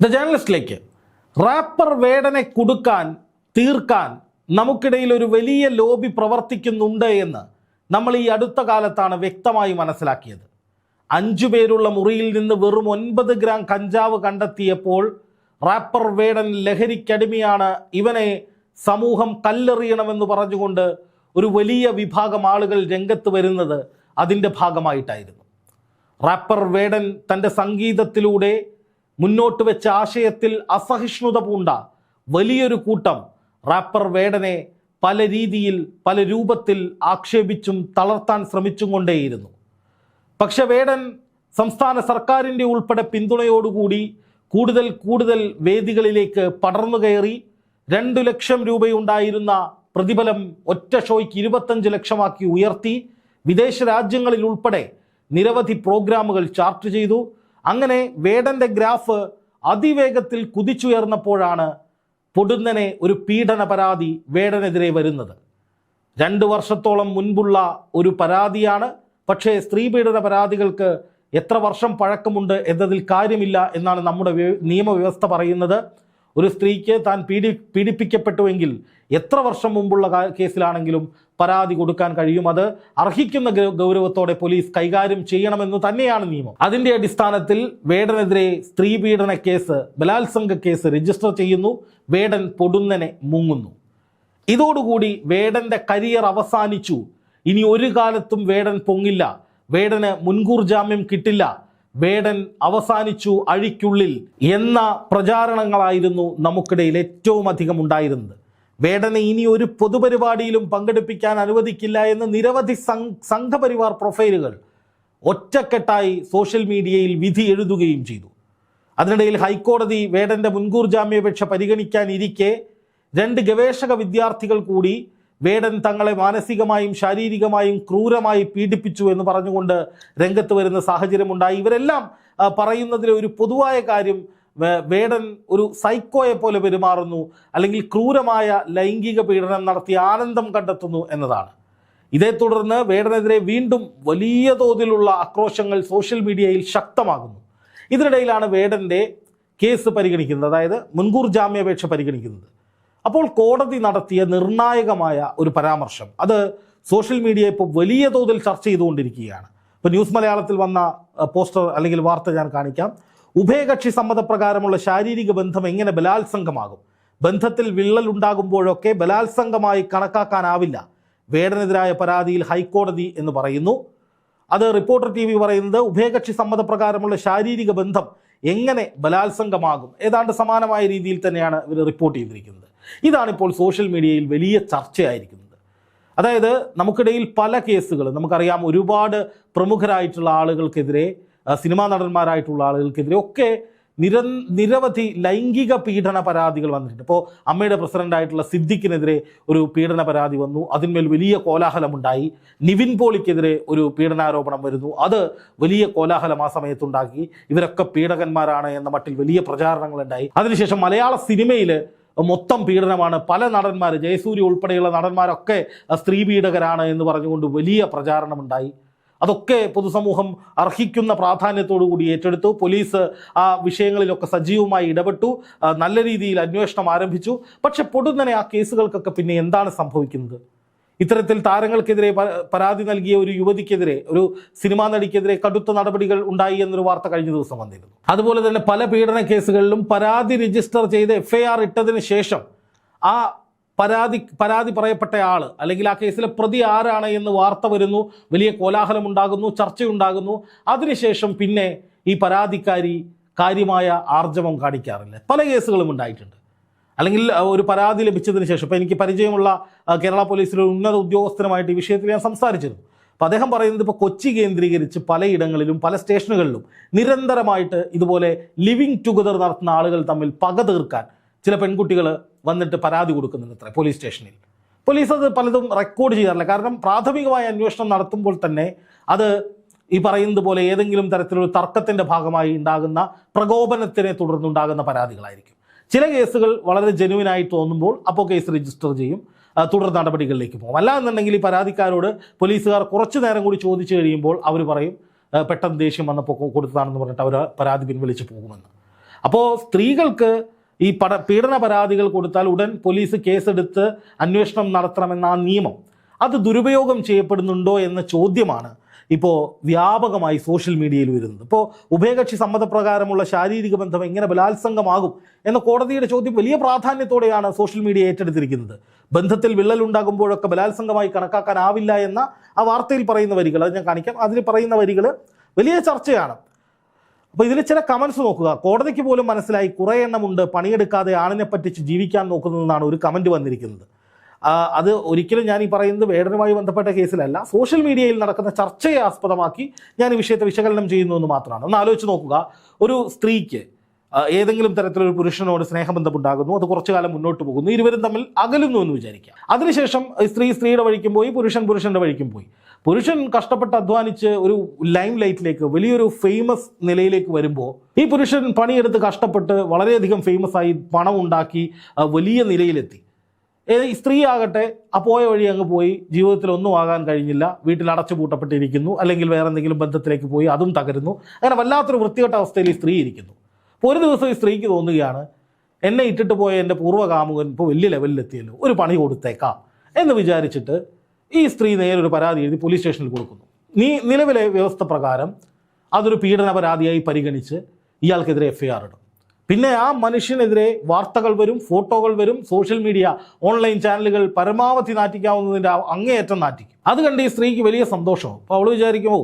The ജേർണലിസ്റ്റിലേക്ക് wrapper വേടനെ കുടുക്കാൻ തീർക്കാൻ നമുക്കിടയിൽ ഒരു വലിയ ലോബി പ്രവർത്തിക്കുന്നുണ്ട് എന്ന് നമ്മൾ ഈ അടുത്ത കാലത്താണ് വ്യക്തമായി മനസ്സിലാക്കിയത്. അഞ്ചു പേരുള്ള മുറിയിൽ നിന്ന് വെറും ഒൻപത് ഗ്രാം കഞ്ചാവ് കണ്ടെത്തിയപ്പോൾ റാപ്പർ വേടൻ ലഹരിക്കടിമയാണ്. ഇവനെ സമൂഹം കല്ലെറിയണമെന്ന് പറഞ്ഞുകൊണ്ട് ഒരു വലിയ വിഭാഗം ആളുകൾ രംഗത്ത് വരുന്നത് അതിന്റെ ഭാഗമായിട്ടായിരുന്നു. റാപ്പർ വേടൻ തന്റെ സംഗീതത്തിലൂടെ മുന്നോട്ട് വെച്ച ആശയത്തിൽ അസഹിഷ്ണുത പൂണ്ട വലിയൊരു കൂട്ടം റാപ്പർ വേടനെ പല രീതിയിൽ പല രൂപത്തിൽ ആക്ഷേപിച്ചും തളർത്താൻ ശ്രമിച്ചും കൊണ്ടേയിരുന്നു. പക്ഷെ വേടൻ സംസ്ഥാന സർക്കാരിന്റെ ഉൾപ്പെടെ പിന്തുണയോടുകൂടി കൂടുതൽ കൂടുതൽ വേദികളിലേക്ക് പടർന്നു കയറി രണ്ടു ലക്ഷം രൂപയുണ്ടായിരുന്ന പ്രതിഫലം ഒറ്റ ഷോയ്ക്ക് ഇരുപത്തഞ്ച് ലക്ഷമാക്കി ഉയർത്തി. വിദേശ രാജ്യങ്ങളിൽ ഉൾപ്പെടെ നിരവധി പ്രോഗ്രാമുകൾ ചാർട്ട് ചെയ്തു. അങ്ങനെ വേടന്റെ ഗ്രാഫ് അതിവേഗത്തിൽ കുതിച്ചുയർന്നപ്പോഴാണ് പൊടുന്നനെ ഒരു പീഡന പരാതി വേടനെതിരെ വരുന്നത്. രണ്ട് വർഷത്തോളം മുൻപുള്ള ഒരു പരാതിയാണ്. പക്ഷേ സ്ത്രീ പീഡന പരാതികൾക്ക് എത്ര വർഷം പഴക്കമുണ്ട് എന്നതിൽ കാര്യമില്ല എന്നാണ് നമ്മുടെ നിയമവ്യവസ്ഥ പറയുന്നത്. ഒരു സ്ത്രീക്ക് താൻ പീഡി പീഡിപ്പിക്കപ്പെട്ടുവെങ്കിൽ എത്ര വർഷം മുമ്പുള്ള കേസിലാണെങ്കിലും പരാതി കൊടുക്കാൻ കഴിയും. അത് അർഹിക്കുന്ന ഗൗരവത്തോടെ പോലീസ് കൈകാര്യം ചെയ്യണമെന്ന് തന്നെയാണ് നിയമം. അതിന്റെ അടിസ്ഥാനത്തിൽ വേടനെതിരെ സ്ത്രീ പീഡന കേസ് ബലാത്സംഗ കേസ് രജിസ്റ്റർ ചെയ്യുന്നു. വേടൻ പൊടുന്നനെ മുങ്ങുന്നു. ഇതോടുകൂടി വേടന്റെ കരിയർ അവസാനിച്ചു. ഇനി ഒരു കാലത്തും വേടൻ പൊങ്ങില്ല. വേടന് മുൻകൂർ ജാമ്യം കിട്ടില്ല. വേടൻ അവസാനിച്ചു അഴിക്കുള്ളിൽ എന്ന പ്രചാരണങ്ങളായിരുന്നു നമുക്കിടയിൽ ഏറ്റവും അധികം ഉണ്ടായിരുന്നത്. വേടനെ ഇനി ഒരു പൊതുപരിപാടിയിലും പങ്കെടുപ്പിക്കാൻ അനുവദിക്കില്ല എന്ന് നിരവധി സംഘപരിവാർ പ്രൊഫൈലുകൾ ഒറ്റക്കെട്ടായി സോഷ്യൽ മീഡിയയിൽ വിധി എഴുതുകയും ചെയ്തു. അതിനിടയിൽ ഹൈക്കോടതി വേടന്റെ മുൻകൂർ ജാമ്യാപേക്ഷ പരിഗണിക്കാനിരിക്കെ രണ്ട് ഗവേഷക വിദ്യാർത്ഥികൾ കൂടി വേടൻ തങ്ങളെ മാനസികമായും ശാരീരികമായും ക്രൂരമായി പീഡിപ്പിച്ചു എന്ന് പറഞ്ഞുകൊണ്ട് രംഗത്ത് വരുന്ന സാഹചര്യമുണ്ടായി. ഇവരെല്ലാം പറയുന്നതിലെ ഒരു പൊതുവായ കാര്യം വേടൻ ഒരു സൈക്കോയെ പോലെ പെരുമാറുന്നു അല്ലെങ്കിൽ ക്രൂരമായ ലൈംഗിക പീഡനം നടത്തി ആനന്ദം കണ്ടെത്തുന്നു എന്നതാണ്. ഇതേ തുടർന്ന് വേടനെതിരെ വീണ്ടും വലിയ തോതിലുള്ള ആക്രോശങ്ങൾ സോഷ്യൽ മീഡിയയിൽ ശക്തമാകുന്നു. ഇതിനിടയിലാണ് വേടന്റെ കേസ് പരിഗണിക്കുന്നത് അതായത് മുൻകൂർ ജാമ്യാപേക്ഷ പരിഗണിക്കുന്നത്. അപ്പോൾ കോടതി നടത്തിയ നിർണായകമായ ഒരു പരാമർശം. അത് സോഷ്യൽ മീഡിയ ഇപ്പോൾ വലിയ തോതിൽ ചർച്ച ചെയ്തുകൊണ്ടിരിക്കുകയാണ്. ഇപ്പോൾ ന്യൂസ് മലയാളത്തിൽ വന്ന പോസ്റ്റർ അല്ലെങ്കിൽ വാർത്ത ഞാൻ കാണിക്കാം. ഉഭയകക്ഷി സമ്മതപ്രകാരമുള്ള ശാരീരിക ബന്ധം എങ്ങനെ ബലാത്സംഗമാകും? ബന്ധത്തിൽ വിള്ളൽ ഉണ്ടാകുമ്പോഴൊക്കെ ബലാത്സംഗമായി കണക്കാക്കാനാവില്ല. വേടനെതിരായ പരാതിയിൽ ഹൈക്കോടതി എന്ന് പറയുന്നു. അത് റിപ്പോർട്ടർ ടി വി പറയുന്നത് ഉഭയകക്ഷി സമ്മതപ്രകാരമുള്ള ശാരീരിക ബന്ധം എങ്ങനെ ബലാത്സംഗമാകും? ഏതാണ്ട് സമാനമായ രീതിയിൽ തന്നെയാണ് ഇവർ റിപ്പോർട്ട് ചെയ്തിരിക്കുന്നത്. ഇതാണിപ്പോൾ സോഷ്യൽ മീഡിയയിൽ വലിയ ചർച്ചയായിരിക്കുന്നത്. അതായത് നമുക്കിടയിൽ പല കേസുകൾ നമുക്കറിയാം ഒരുപാട് പ്രമുഖരായിട്ടുള്ള ആളുകൾക്കെതിരെ സിനിമാ നടന്മാരായിട്ടുള്ള ആളുകൾക്കെതിരെ ഒക്കെ നിര നിരവധി ലൈംഗിക പീഡന പരാതികൾ വന്നിട്ടുണ്ട്. ഇപ്പോൾ അമ്മയുടെ പ്രസിഡന്റായിട്ടുള്ള സിദ്ദിഖിനെതിരെ ഒരു പീഡന പരാതി വന്നു. അതിന്മേൽ വലിയ കോലാഹലമുണ്ടായി. നിവിൻ പോളിക്കെതിരെ ഒരു പീഡനാരോപണം വരുന്നു. അത് വലിയ കോലാഹലം ആ സമയത്തുണ്ടാക്കി. ഇവരൊക്കെ പീഡകന്മാരാണ് എന്ന മട്ടിൽ വലിയ പ്രചാരണങ്ങളുണ്ടായി. അതിനുശേഷം മലയാള സിനിമയിൽ മൊത്തം പീഡനമാണ്. പല നടന്മാർ ജയസൂര്യ ഉൾപ്പെടെയുള്ള നടന്മാരൊക്കെ സ്ത്രീ പീഡകരാണ് എന്ന് പറഞ്ഞുകൊണ്ട് വലിയ പ്രചാരണമുണ്ടായി. അതൊക്കെ പൊതുസമൂഹം അർഹിക്കുന്ന പ്രാധാന്യത്തോടു കൂടി ഏറ്റെടുത്തു. പോലീസ് ആ വിഷയങ്ങളിലൊക്കെ സജീവമായി ഇടപെട്ടു. നല്ല രീതിയിൽ അന്വേഷണം ആരംഭിച്ചു. പക്ഷെ പൊടുന്നനെ ആ കേസുകൾക്കൊക്കെ പിന്നെ എന്താണ് സംഭവിക്കുന്നത്? ഇത്തരത്തിൽ താരങ്ങൾക്കെതിരെ പരാതി നൽകിയ ഒരു യുവതിക്കെതിരെ ഒരു സിനിമാ നടിക്കെതിരെ കടുത്ത നടപടികൾ ഉണ്ടായി എന്നൊരു വാർത്ത കഴിഞ്ഞ ദിവസം വന്നിരുന്നു. അതുപോലെ തന്നെ പല പീഡന കേസുകളിലും പരാതി രജിസ്റ്റർ ചെയ്ത് എഫ് ഇട്ടതിന് ശേഷം ആ പരാതി പരാതി പറയപ്പെട്ട ആൾ അല്ലെങ്കിൽ ആ കേസിലെ പ്രതി ആരാണ് എന്ന് വാർത്ത വരുന്നു വലിയ കോലാഹലം ഉണ്ടാകുന്നു ചർച്ചയുണ്ടാകുന്നു. അതിനുശേഷം പിന്നെ ഈ പരാതിക്കാരി കാര്യമായ ആർജവം കാണിക്കാറില്ല. പല കേസുകളും ഉണ്ടായിട്ടുണ്ട്. അല്ലെങ്കിൽ ഒരു പരാതി ലഭിച്ചതിന് ശേഷം. ഇപ്പോൾ എനിക്ക് പരിചയമുള്ള കേരള പോലീസിലെ ഉന്നത ഉദ്യോഗസ്ഥനുമായിട്ട് ഈ വിഷയത്തിൽ ഞാൻ സംസാരിച്ചിരുന്നു. അപ്പോൾ അദ്ദേഹം പറയുന്നത് ഇപ്പോൾ കൊച്ചി കേന്ദ്രീകരിച്ച് പലയിടങ്ങളിലും പല സ്റ്റേഷനുകളിലും നിരന്തരമായിട്ട് ഇതുപോലെ ലിവിങ് ടുഗദർ നടത്തുന്ന ആളുകൾ തമ്മിൽ പക തീർക്കാൻ ചില പെൺകുട്ടികൾ വന്നിട്ട് പരാതി കൊടുക്കുന്നുണ്ട് അത്ര പോലീസ് സ്റ്റേഷനിൽ. പോലീസ് അത് പലതും റെക്കോർഡ് ചെയ്യാറില്ല. കാരണം പ്രാഥമികമായ അന്വേഷണം നടത്തുമ്പോൾ തന്നെ അത് ഈ പറയുന്നത് പോലെ ഏതെങ്കിലും തരത്തിലുള്ള തർക്കത്തിന്റെ ഭാഗമായി ഉണ്ടാകുന്ന പ്രകോപനത്തിനെ തുടർന്നുണ്ടാകുന്ന പരാതികളായിരിക്കും. ചില കേസുകൾ വളരെ ജെനുവിനായി തോന്നുമ്പോൾ അപ്പോൾ കേസ് രജിസ്റ്റർ ചെയ്യും. തുടർ നടപടികളിലേക്ക് പോകും. അല്ല എന്നുണ്ടെങ്കിൽ ഈ പരാതിക്കാരോട് പോലീസുകാർ കുറച്ച് നേരം കൂടി ചോദിച്ചു കഴിയുമ്പോൾ അവർ പറയും പെട്ടെന്ന് ദേഷ്യം വന്നപ്പോൾ കൊടുത്തതാണെന്ന് പറഞ്ഞിട്ട് അവർ പരാതി പിൻവലിച്ച് പോകുമെന്ന്. അപ്പോൾ സ്ത്രീകൾക്ക് ഈ പട പീഡന പരാതികൾ കൊടുത്താൽ ഉടൻ പോലീസ് കേസെടുത്ത് അന്വേഷണം നടത്തണമെന്ന ആ നിയമം. അത് ദുരുപയോഗം ചെയ്യപ്പെടുന്നുണ്ടോ എന്ന ചോദ്യമാണ് ഇപ്പോൾ വ്യാപകമായി സോഷ്യൽ മീഡിയയിൽ വരുന്നത്. ഇപ്പോൾ ഉഭയകക്ഷി സമ്മതപ്രകാരമുള്ള ശാരീരിക ബന്ധം എങ്ങനെ ബലാത്സംഗമാകും എന്ന കോടതിയുടെ ചോദ്യം വലിയ പ്രാധാന്യത്തോടെയാണ് സോഷ്യൽ മീഡിയ ഏറ്റെടുത്തിരിക്കുന്നത്. ബന്ധത്തിൽ വിള്ളലുണ്ടാകുമ്പോഴൊക്കെ ബലാത്സംഗമായി കണക്കാക്കാനാവില്ല എന്ന ആ വാർത്തയിൽ പറയുന്ന വരികൾ അത് ഞാൻ കാണിക്കാം. അതിൽ പറയുന്ന വരികൾ വലിയ ചർച്ചയാണ്. അപ്പോൾ ഇതിൽ ചില കമൻസ് നോക്കുക. കോടതിക്ക് പോലും മനസ്സിലായി കുറേ എണ്ണമുണ്ട് പണിയെടുക്കാതെ ആണിനെ പറ്റിച്ച് ജീവിക്കാൻ നോക്കുന്നതെന്നാണ് ഒരു കമന്റ് വന്നിരിക്കുന്നത്. അത് ഒരിക്കലും ഞാൻ ഈ പറയുന്നത് വേടനുമായി ബന്ധപ്പെട്ട കേസിലല്ല. സോഷ്യൽ മീഡിയയിൽ നടക്കുന്ന ചർച്ചയെ ആസ്പദമാക്കി ഞാൻ ഈ വിഷയത്തെ വിശകലനം ചെയ്യുന്നു എന്ന് മാത്രമാണ്. ഒന്ന് ആലോചിച്ച് നോക്കുക. ഒരു സ്ത്രീക്ക് ഏതെങ്കിലും തരത്തിലൊരു പുരുഷനോട് സ്നേഹബന്ധമുണ്ടാകുന്നു അത് കുറച്ചു കാലം മുന്നോട്ട് പോകുന്നു ഇരുവരും തമ്മിൽ അകലുന്നു എന്ന് വിചാരിക്കുക. അതിനുശേഷം സ്ത്രീ സ്ത്രീയുടെ വഴിക്കും പോയി പുരുഷൻ പുരുഷന്റെ വഴിക്കും പോയി. പുരുഷൻ കഷ്ടപ്പെട്ട് അധ്വാനിച്ച് ഒരു ലൈം ലൈറ്റിലേക്ക് വലിയൊരു ഫേമസ് നിലയിലേക്ക് വരുമ്പോൾ ഈ പുരുഷൻ പണിയെടുത്ത് കഷ്ടപ്പെട്ട് വളരെയധികം ഫേമസ് ആയി പണം ഉണ്ടാക്കി വലിയ നിലയിലെത്തി. ഈ സ്ത്രീ ആകട്ടെ ആ പോയ വഴി അങ്ങ് പോയി ജീവിതത്തിൽ ഒന്നും ആകാൻ കഴിഞ്ഞില്ല വീട്ടിൽ അടച്ചുപൂട്ടപ്പെട്ടിരിക്കുന്നു അല്ലെങ്കിൽ വേറെ എന്തെങ്കിലും ബന്ധത്തിലേക്ക് പോയി അതും തകരുന്നു. അങ്ങനെ വല്ലാത്തൊരു വൃത്തികെട്ട അവസ്ഥയിൽ ഈ സ്ത്രീ ഇരിക്കുന്നു. അപ്പോൾ ഒരു ദിവസം ഈ സ്ത്രീക്ക് തോന്നുകയാണ് എന്നെ ഇട്ടിട്ട് പോയ എന്റെ പൂർവകാമുകൻ ഇപ്പോൾ വലിയ ലെവലിലെത്തിയല്ലോ ഒരു പണി കൊടുത്തേക്കാം എന്ന് വിചാരിച്ചിട്ട് ഈ സ്ത്രീ നേരെ ഒരു പരാതി എഴുതി പോലീസ് സ്റ്റേഷനിൽ കൊടുക്കുന്നു. നീ നിലവിലെ വ്യവസ്ഥ പ്രകാരം അതൊരു പീഡന പരാതിയായി പരിഗണിച്ച് ഇയാൾക്കെതിരെ എഫ് ഐ ആർ ഇടും. പിന്നെ ആ മനുഷ്യനെതിരെ വാർത്തകൾ വരും ഫോട്ടോകൾ വരും സോഷ്യൽ മീഡിയ ഓൺലൈൻ ചാനലുകൾ പരമാവധി നാറ്റിക്കാവുന്നതിന്റെ അങ്ങേയറ്റം നാറ്റിക്കും. അത് കണ്ട് ഈ സ്ത്രീക്ക് വലിയ സന്തോഷവും അപ്പോൾ അവൾ വിചാരിക്കുമോ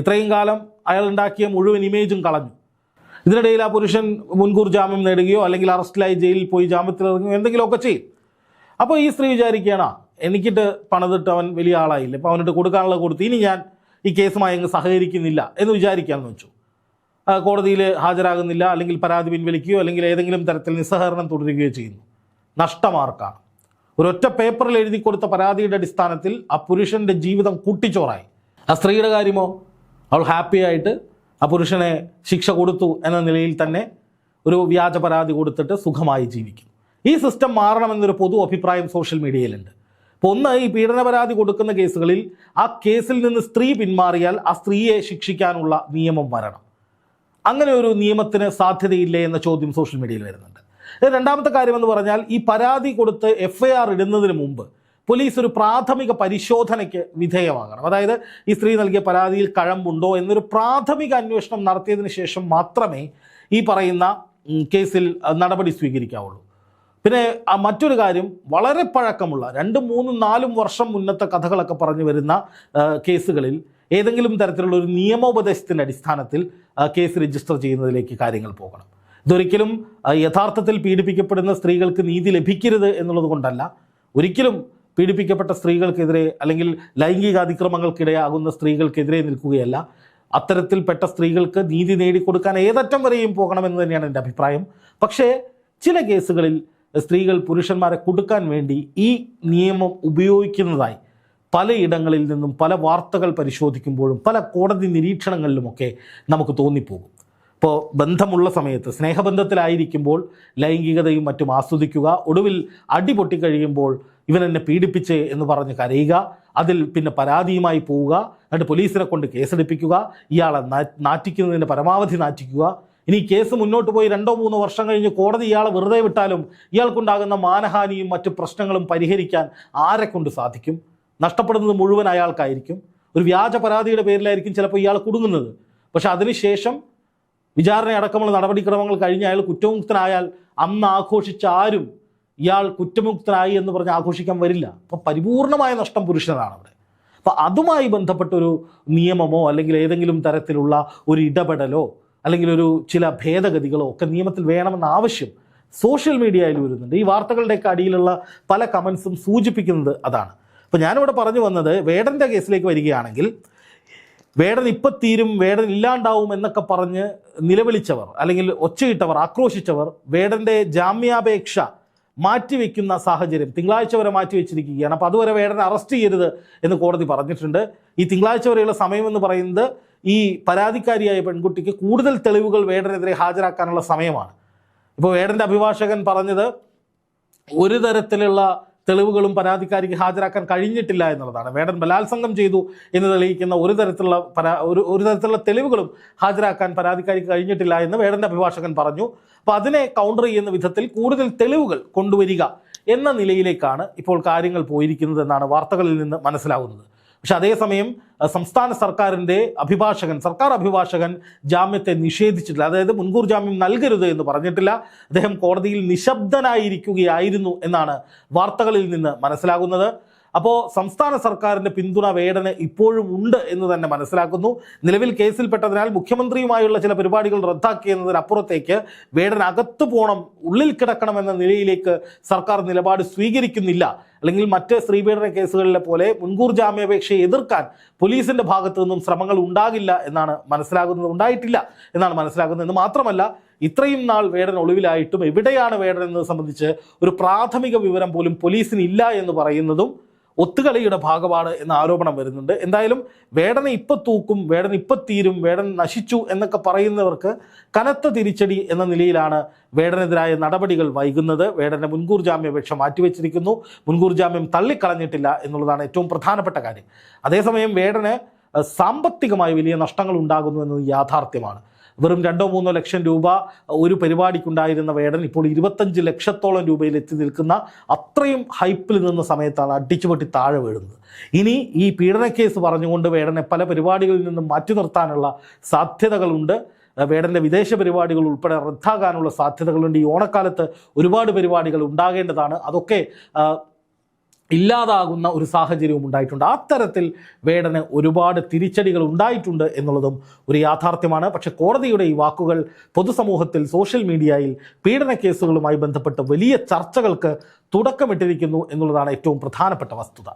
ഇത്രയും കാലം അയാൾ ഉണ്ടാക്കിയ മുഴുവൻ ഇമേജും കളഞ്ഞു. ഇതിനിടയിൽ ആ പുരുഷൻ മുൻകൂർ ജാമ്യം നേടുകയോ അല്ലെങ്കിൽ അറസ്റ്റിലായി ജയിലിൽ പോയി ജാമ്യത്തിൽ ഇറങ്ങുകയോ എന്തെങ്കിലുമൊക്കെ ചെയ്യും. അപ്പോൾ ഈ സ്ത്രീ വിചാരിക്കുകയാണ് എനിക്കിട്ട് പണിതിട്ട് അവൻ വലിയ ആളായില്ല. അപ്പോൾ അവനിട്ട് കൊടുക്കാനുള്ള കൊടുത്ത് ഇനി ഞാൻ ഈ കേസുമായി അങ്ങ് സഹകരിക്കുന്നില്ല എന്ന് വിചാരിക്കാമെന്ന് വെച്ചു. കോടതിയിൽ ഹാജരാകുന്നില്ല അല്ലെങ്കിൽ പരാതി പിൻവലിക്കുകയോ അല്ലെങ്കിൽ ഏതെങ്കിലും തരത്തിൽ നിസ്സഹകരണം തുടരുകയോ ചെയ്യുന്നു. നഷ്ടമാർക്കാണ്. ഒരൊറ്റ പേപ്പറിൽ എഴുതി കൊടുത്ത പരാതിയുടെ അടിസ്ഥാനത്തിൽ ആ പുരുഷന്റെ ജീവിതം കൂട്ടിച്ചോറായി. ആ സ്ത്രീയുടെ കാര്യമോ? അവൾ ഹാപ്പി ആയിട്ട് ആ പുരുഷനെ ശിക്ഷ കൊടുത്തു എന്ന നിലയിൽ തന്നെ ഒരു വ്യാജ പരാതി കൊടുത്തിട്ട് സുഖമായി ജീവിക്കും. ഈ സിസ്റ്റം മാറണമെന്നൊരു പൊതു അഭിപ്രായം സോഷ്യൽ മീഡിയയിലുണ്ട്. അപ്പോൾ ഒന്ന് ഈ പീഡന പരാതി കൊടുക്കുന്ന കേസുകളിൽ ആ കേസിൽ നിന്ന് സ്ത്രീ പിന്മാറിയാൽ ആ സ്ത്രീയെ ശിക്ഷിക്കാനുള്ള നിയമം വരണം. അങ്ങനെ ഒരു നിയമത്തിന് സാധ്യതയില്ലേ എന്ന ചോദ്യം സോഷ്യൽ മീഡിയയിൽ വരുന്നുണ്ട്. രണ്ടാമത്തെ രണ്ടാമത്തെ കാര്യമെന്ന് പറഞ്ഞാൽ ഈ പരാതി കൊടുത്ത് എഫ് ഐ ആർ ഇടുന്നതിന് മുമ്പ് പോലീസ് ഒരു പ്രാഥമിക പരിശോധനയ്ക്ക് വിധേയമാകണം. അതായത് ഈ സ്ത്രീ നൽകിയ പരാതിയിൽ കഴമ്പുണ്ടോ എന്നൊരു പ്രാഥമിക അന്വേഷണം നടത്തിയതിന് ശേഷം മാത്രമേ ഈ പറയുന്ന കേസിൽ നടപടി സ്വീകരിക്കാവുള്ളൂ. പിന്നെ മറ്റൊരു കാര്യം വളരെ പഴക്കമുള്ള രണ്ട് മൂന്നും നാലും വർഷം മുന്നത്തെ കഥകളൊക്കെ പറഞ്ഞു വരുന്ന കേസുകളിൽ ഏതെങ്കിലും തരത്തിലുള്ള ഒരു നിയമോപദേശത്തിന്റെ അടിസ്ഥാനത്തിൽ കേസ് രജിസ്റ്റർ ചെയ്യുന്നതിലേക്ക് കാര്യങ്ങൾ പോകണം. ഇതൊരിക്കലും യഥാർത്ഥത്തിൽ പീഡിപ്പിക്കപ്പെടുന്ന സ്ത്രീകൾക്ക് നീതി ലഭിക്കരുത് എന്നുള്ളത് കൊണ്ടല്ല. ഒരിക്കലും പീഡിപ്പിക്കപ്പെട്ട സ്ത്രീകൾക്കെതിരെ അല്ലെങ്കിൽ ലൈംഗിക അതിക്രമങ്ങൾക്കിടയാകുന്ന സ്ത്രീകൾക്കെതിരെ നിൽക്കുകയല്ല. അത്തരത്തിൽപ്പെട്ട സ്ത്രീകൾക്ക് നീതി നേടിക്കൊടുക്കാൻ ഏതറ്റം വരെയും പോകണമെന്ന് തന്നെയാണ് എന്റെ അഭിപ്രായം. പക്ഷേ ചില കേസുകളിൽ സ്ത്രീകൾ പുരുഷന്മാരെ കൊടുക്കാൻ വേണ്ടി ഈ നിയമം ഉപയോഗിക്കുന്നതായി പലയിടങ്ങളിൽ നിന്നും പല വാർത്തകൾ പരിശോധിക്കുമ്പോഴും പല കോടതി നിരീക്ഷണങ്ങളിലുമൊക്കെ നമുക്ക് തോന്നിപ്പോകും. ഇപ്പോൾ ബന്ധമുള്ള സമയത്ത് സ്നേഹബന്ധത്തിലായിരിക്കുമ്പോൾ ലൈംഗികതയും മറ്റും ആസ്വദിക്കുക ഒടുവിൽ അടിപൊട്ടി കഴിയുമ്പോൾ ഇവനെന്നെ പീഡിപ്പിച്ച് എന്ന് പറഞ്ഞ് കരയുക അതിൽ പിന്നെ പരാതിയുമായി പോവുക എന്നിട്ട് പോലീസിനെ കൊണ്ട് കേസെടുപ്പിക്കുക ഇയാളെ നാറ്റിക്കുന്നതിന് പരമാവധി നാറ്റിക്കുക. ഇനി കേസ് മുന്നോട്ട് പോയി രണ്ടോ മൂന്നോ വർഷം കഴിഞ്ഞ് കോടതി ഇയാളെ വെറുതെ വിട്ടാലും ഇയാൾക്കുണ്ടാകുന്ന മാനഹാനിയും മറ്റു പ്രശ്നങ്ങളും പരിഹരിക്കാൻ ആരെക്കൊണ്ട് കൊണ്ട് സാധിക്കും? നഷ്ടപ്പെടുന്നത് മുഴുവൻ അയാൾക്കായിരിക്കും. ഒരു വ്യാജ പരാതിയുടെ പേരിലായിരിക്കും ചിലപ്പോൾ ഇയാൾ കുടുങ്ങുന്നത്. പക്ഷെ അതിനുശേഷം വിചാരണ അടക്കമുള്ള നടപടിക്രമങ്ങൾ കഴിഞ്ഞ് അയാൾ കുറ്റമുക്തനായാൽ അന്ന് ആഘോഷിച്ച ആരും ഇയാൾ കുറ്റമുക്തനായി എന്ന് പറഞ്ഞ് ആഘോഷിക്കാൻ വരില്ല. അപ്പോൾ പരിപൂർണമായ നഷ്ടം പുരുഷനാണ് അവിടെ അപ്പോൾ അതുമായി ബന്ധപ്പെട്ടൊരു നിയമമോ അല്ലെങ്കിൽ ഏതെങ്കിലും തരത്തിലുള്ള ഒരു ഇടപെടലോ അല്ലെങ്കിൽ ഒരു ചില ഭേദഗതികളോ ഒക്കെ നിയമത്തിൽ വേണമെന്ന ആവശ്യം സോഷ്യൽ മീഡിയയിൽ വരുന്നുണ്ട്. ഈ വാർത്തകളുടെയൊക്കെ അടിയിലുള്ള പല കമൻസും സൂചിപ്പിക്കുന്നത് അതാണ്. അപ്പോൾ ഞാനിവിടെ പറഞ്ഞു വന്നത് വേടന്റെ കേസിലേക്ക് വരികയാണെങ്കിൽ വേടൻ ഇപ്പം തീരും വേടൻ ഇല്ലാണ്ടാവും എന്നൊക്കെ പറഞ്ഞ് നിലവിളിച്ചവർ അല്ലെങ്കിൽ ഒച്ചയിട്ടവർ ആക്രോശിച്ചവർ വേടന്റെ ജാമ്യാപേക്ഷ മാറ്റിവെക്കുന്ന സാഹചര്യം തിങ്കളാഴ്ച വരെ മാറ്റിവെച്ചിരിക്കുകയാണ്. അപ്പോൾ അതുവരെ വേടനെ അറസ്റ്റ് ചെയ്യരുത് എന്ന് കോടതി പറഞ്ഞിട്ടുണ്ട്. ഈ തിങ്കളാഴ്ച വരെയുള്ള സമയമെന്ന് പറയുന്നത് ഈ പരാതിക്കാരിയായ പെൺകുട്ടിക്ക് കൂടുതൽ തെളിവുകൾ വേടനെതിരെ ഹാജരാക്കാനുള്ള സമയമാണ്. ഇപ്പോൾ വേടന്റെ അഭിഭാഷകൻ പറഞ്ഞത് ഒരു തരത്തിലുള്ള തെളിവുകളും പരാതിക്കാരിക്ക് ഹാജരാക്കാൻ കഴിഞ്ഞിട്ടില്ല എന്നുള്ളതാണ്. വേടൻ ബലാത്സംഗം ചെയ്തു എന്ന് തെളിയിക്കുന്ന ഒരു തരത്തിലുള്ള പരാ ഒരു ഒരു തരത്തിലുള്ള തെളിവുകളും ഹാജരാക്കാൻ പരാതിക്കാരിക്ക് കഴിഞ്ഞിട്ടില്ല എന്ന് വേടന്റെ അഭിഭാഷകൻ പറഞ്ഞു. അപ്പോൾ അതിനെ കൗണ്ടർ ചെയ്യുന്ന വിധത്തിൽ കൂടുതൽ തെളിവുകൾ കൊണ്ടുവരിക എന്ന നിലയിലേക്കാണ് ഇപ്പോൾ കാര്യങ്ങൾ പോയിരിക്കുന്നത് എന്നാണ് വാർത്തകളിൽ നിന്ന് മനസ്സിലാകുന്നത് പക്ഷെ അതേസമയം സംസ്ഥാന സർക്കാരിന്റെ അഭിഭാഷകൻ സർക്കാർ അഭിഭാഷകൻ ജാമ്യത്തെ നിഷേധിച്ചിട്ടില്ല. അതായത് മുൻകൂർ ജാമ്യം നൽകരുത് എന്ന് പറഞ്ഞിട്ടില്ല. അദ്ദേഹം കോടതിയിൽ നിശബ്ദനായിരിക്കുകയായിരുന്നു എന്നാണ് വാർത്തകളിൽ നിന്ന് മനസ്സിലാകുന്നത്. അപ്പോൾ സംസ്ഥാന സർക്കാരിന്റെ പിന്തുണ വേടന ഇപ്പോഴും ഉണ്ട് എന്ന് തന്നെ മനസ്സിലാക്കുന്നു. നിലവിൽ കേസിൽപ്പെട്ടതിനാൽ മുഖ്യമന്ത്രിയുമായുള്ള ചില പരിപാടികൾ റദ്ദാക്കിയെന്നതിനപ്പുറത്തേക്ക് വേടൻ അകത്തു പോകണം ഉള്ളിൽ കിടക്കണം എന്ന നിലയിലേക്ക് സർക്കാർ നിലപാട് സ്വീകരിക്കുന്നില്ല. അല്ലെങ്കിൽ മറ്റ് സ്ത്രീപീഡന കേസുകളിലെ പോലെ മുൻകൂർ ജാമ്യാപേക്ഷയെ എതിർക്കാൻ പോലീസിന്റെ ഭാഗത്തു നിന്നും ശ്രമങ്ങൾ ഉണ്ടാകില്ല എന്നാണ് മനസ്സിലാകുന്നത്. ഉണ്ടായിട്ടില്ല എന്നാണ് മനസ്സിലാകുന്നത്. എന്ന് മാത്രമല്ല ഇത്രയും നാൾ വേടൻ ഒളിവിലായിട്ടും എവിടെയാണ് വേടൻ എന്നത് സംബന്ധിച്ച് ഒരു പ്രാഥമിക വിവരം പോലും പോലീസിന് ഇല്ല എന്ന് പറയുന്നതും ഒത്തുകളിയുടെ ഭാഗമാണ് എന്ന ആരോപണം വരുന്നുണ്ട്. എന്തായാലും വേടനെ ഇപ്പൊ തൂക്കും വേടൻ ഇപ്പൊ തീരും വേടൻ നശിച്ചു എന്നൊക്കെ പറയുന്നവർക്ക് കനത്ത തിരിച്ചടി എന്ന നിലയിലാണ് വേടനെതിരായ നടപടികൾ വൈകുന്നത്. വേടന്റെ മുൻകൂർ ജാമ്യാപേക്ഷ മാറ്റിവെച്ചിരിക്കുന്നു. മുൻകൂർ ജാമ്യം തള്ളിക്കളഞ്ഞിട്ടില്ല എന്നുള്ളതാണ് ഏറ്റവും പ്രധാനപ്പെട്ട കാര്യം. അതേസമയം വേടന് സാമ്പത്തികമായി വലിയ നഷ്ടങ്ങൾ ഉണ്ടാകുന്നു എന്നത് യാഥാർത്ഥ്യമാണ്. വെറും രണ്ടോ മൂന്നോ ലക്ഷം രൂപ ഒരു പരിപാടിക്കുണ്ടായിരുന്ന വേടൻ ഇപ്പോൾ ഇരുപത്തഞ്ച് ലക്ഷത്തോളം രൂപയിൽ എത്തി നിൽക്കുന്ന അത്രയും ഹൈപ്പിൽ നിന്ന സമയത്താണ് അടിച്ചുപൊട്ടി താഴെ വീഴുന്നത്. ഇനി ഈ പീഡന കേസ് പറഞ്ഞുകൊണ്ട് വേടനെ പല പരിപാടികളിൽ നിന്നും മാറ്റി നിർത്താനുള്ള സാധ്യതകളുണ്ട്. വേടന്റെ വിദേശ പരിപാടികൾ ഉൾപ്പെടെ റദ്ദാകാനുള്ള സാധ്യതകളുണ്ട്. ഈ ഓണക്കാലത്ത് ഒരുപാട് പരിപാടികൾ ഉണ്ടാകേണ്ടതാണ്. അതൊക്കെ ഇല്ലാതാകുന്ന ഒരു സാഹചര്യവും ഉണ്ടായിട്ടുണ്ട്. അത്തരത്തിൽ വേടന് ഒരുപാട് തിരിച്ചടികൾ ഉണ്ടായിട്ടുണ്ട് എന്നുള്ളതും ഒരു യാഥാർത്ഥ്യമാണ്. പക്ഷെ കോടതിയുടെ ഈ വാക്കുകൾ പൊതുസമൂഹത്തിൽ സോഷ്യൽ മീഡിയയിൽ പീഡന കേസുകളുമായി ബന്ധപ്പെട്ട് വലിയ ചർച്ചകൾക്ക് തുടക്കമിട്ടിരിക്കുന്നു എന്നുള്ളതാണ് ഏറ്റവും പ്രധാനപ്പെട്ട വസ്തുത.